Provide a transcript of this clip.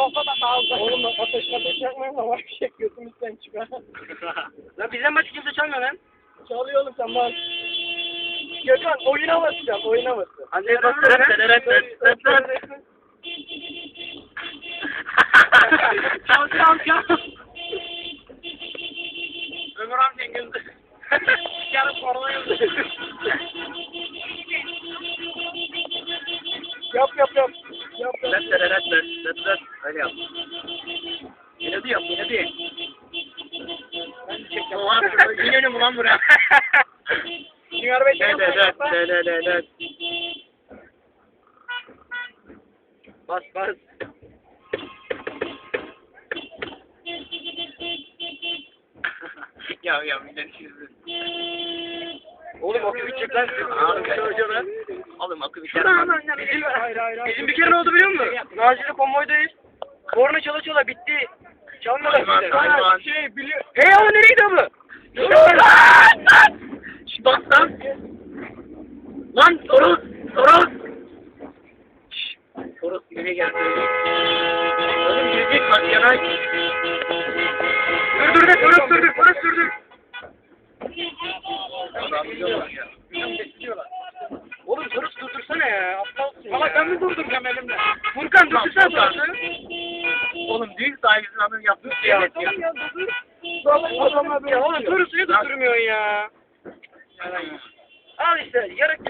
sofrada kaldı. Oğlum bak ateş ateş yakmayın da var bir şey götümüzden çıkar. Lan bizden başka kimse çalmıyor lan. Çalıyor oğlum sen bak. Gökhan oyuna basacağım oyuna basacağım. Hadi bak. Çal çal çal. Yap yap yap. Yap yap. Let let let let let. Öyle yap. Bir yap yine bir. Ben de çekeceğim. Ulan inelim ulan buraya. Çıkar beş Let let let let let let. Bas bas. ya ya millet çizdi. Oğlum akü bitecek lan. Oğlum. Bizim, Hayır hayır hayır. bizim bir kere ne oldu biliyor musun? Nazilli konvoydayız. Korna çala çala bitti. Çalmadı Hayvan, bize. hayvan. Şey biliyor. Hey ama nereye gidiyor bu? Dur lan! Lan! Şşt bas lan! Lan Toros! Toros! Şşt! Toros nereye geldi? Oğlum girecek bak yana. Dur dur dur Toros dur dur Toros dur dur. Oğlum Ya. mi durduracağım elimle? Furkan durdursana Toros'u. Oğlum büyük sahibinin adını yaptık ya. Evet oğlum ya dur. Vallahi adamlar böyle Ya oğlum Toros'u niye durdurmuyorsun ya? Al işte yarın